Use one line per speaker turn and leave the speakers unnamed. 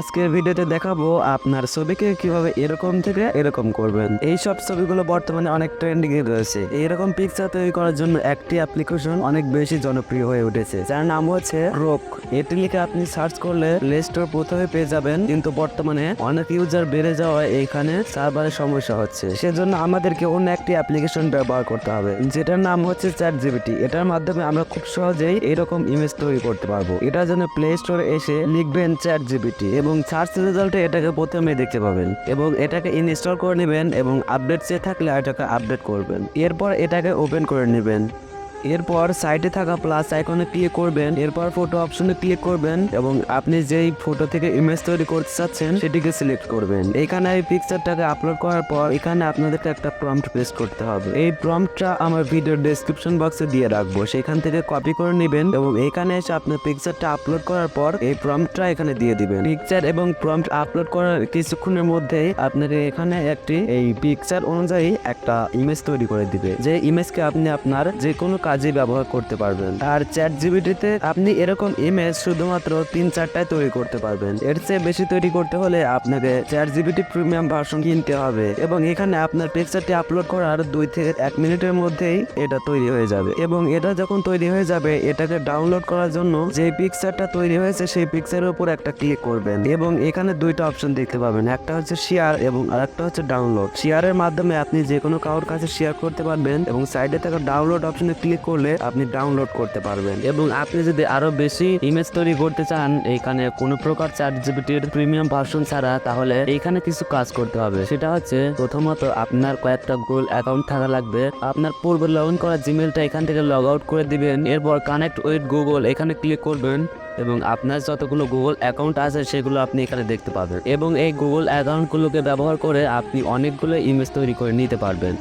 আজকের ভিডিওতে দেখাবো আপনার ছবিকে কীভাবে এরকম থেকে এরকম করবেন। এই সব ছবিগুলো বর্তমানে অনেক ট্রেন্ডিং রয়েছে। এইরকম পিকচার তৈরি করার জন্য একটি অ্যাপ্লিকেশন অনেক বেশি জনপ্রিয় হয়ে উঠেছে। যার নাম হচ্ছে রোক এটি লিখে আপনি সার্চ করলে প্লে স্টোর প্রথমে পেয়ে যাবেন। কিন্তু বর্তমানে অনেক ইউজার বেড়ে যাওয়ায় এখানে সার্ভারের সমস্যা হচ্ছে। সেজন্য আমাদেরকে অন্য একটি অ্যাপ্লিকেশন ব্যবহার করতে হবে, যেটার নাম হচ্ছে চ্যাট জিবিটি এটার মাধ্যমে আমরা খুব সহজেই এরকম ইমেজ তৈরি করতে পারব। এটার জন্য প্লে স্টোরে এসে লিখবেন চ্যাট জিবিটি এবং সার্চ রেজাল্টে এটাকে প্রথমে দেখতে পাবেন এবং এটাকে ইনস্টল করে নেবেন এবং আপডেট চেয়ে থাকলে এটাকে আপডেট করবেন। এরপর এটাকে ওপেন করে নেবেন। এরপর সাইডে থাকা প্লাস আইকনে ক্লিক করবেন। এরপর ফটো অপশনে ক্লিক করবেন এবং আপনি যেই ফটো থেকে ইমেজ তৈরি করতে চাচ্ছেন, সেটিকে সিলেক্ট করবেন। এখানে এই পিকচারটাকে আপলোড করার পর এখানে আপনাদেরকে একটা প্রম্পট পেস্ট করতে হবে। এই প্রম্পটটা আমার ভিডিওর ডেসক্রিপশন বক্সে দিয়ে রাখব। সেখান থেকে কপি করে নেবেন এবং এখানে এসে আপনার পিকচারটা আপলোড করার পর এই প্রম্পটটা এখানে দিয়ে দিবেন। পিকচার এবং প্রম্পট আপলোড করার কিছুক্ষণের মধ্যেই আপনাকে এখানে একটি, এই পিকচার অনুযায়ী একটা ইমেজ তৈরি করে দিবে। যে ইমেজকে আপনি আপনার যে কোনো কাজে ব্যবহার করতে পারবেন। আর চ্যাট জিবিটিতে আপনি এরকম ইমেজ শুধুমাত্র তিন চারটায় তৈরি করতে পারবেন। এর চেয়ে বেশি তৈরি করতে হলে আপনাকে চ্যাট জিবিটি প্রিমিয়াম ভার্সন কিনতে হবে এবং এখানে আপনার পিকচারটি আপলোড করার দুই থেকে এক মিনিটের মধ্যেই এটা তৈরি হয়ে যাবে এবং এটা যখন তৈরি হয়ে যাবে, এটাকে ডাউনলোড করার জন্য যে পিকচারটা তৈরি হয়েছে সেই পিকচারের উপর একটা ক্লিক করবেন এবং এখানে দুইটা অপশন দেখতে পাবেন। একটা হচ্ছে শেয়ার এবং আরেকটা হচ্ছে ডাউনলোড। শেয়ারের মাধ্যমে আপনি যে কোনো কারোর কাছে শেয়ার করতে পারবেন এবং সাইডে থাকা ডাউনলোড অপশনে ক্লিক করলে আপনি ডাউনলোড করতে পারবেন। এবং আপনি যদি আরও বেশি ইমেজ তৈরি করতে চান, এখানে কোনো প্রকার চ্যাট জিপিটির প্রিমিয়াম ভার্সন ছাড়া, তাহলে এখানে কিছু কাজ করতে হবে। সেটা হচ্ছে, প্রথমত আপনার কয়েকটা গুগল অ্যাকাউন্ট থাকা লাগবে। আপনার পূর্বে লগ ইন করা জিমেলটা এখান থেকে লগ আউট করে দিবেন। এরপর কানেক্ট উইথ গুগল এখানে ক্লিক করবেন এবং আপনার যতগুলো গুগল অ্যাকাউন্ট আছে, সেগুলো আপনি এখানে দেখতে পাবেন। এবং এই গুগল অ্যাকাউন্টগুলোকে ব্যবহার করে আপনি অনেকগুলো ইমেজ তৈরি করে নিতে পারবেন।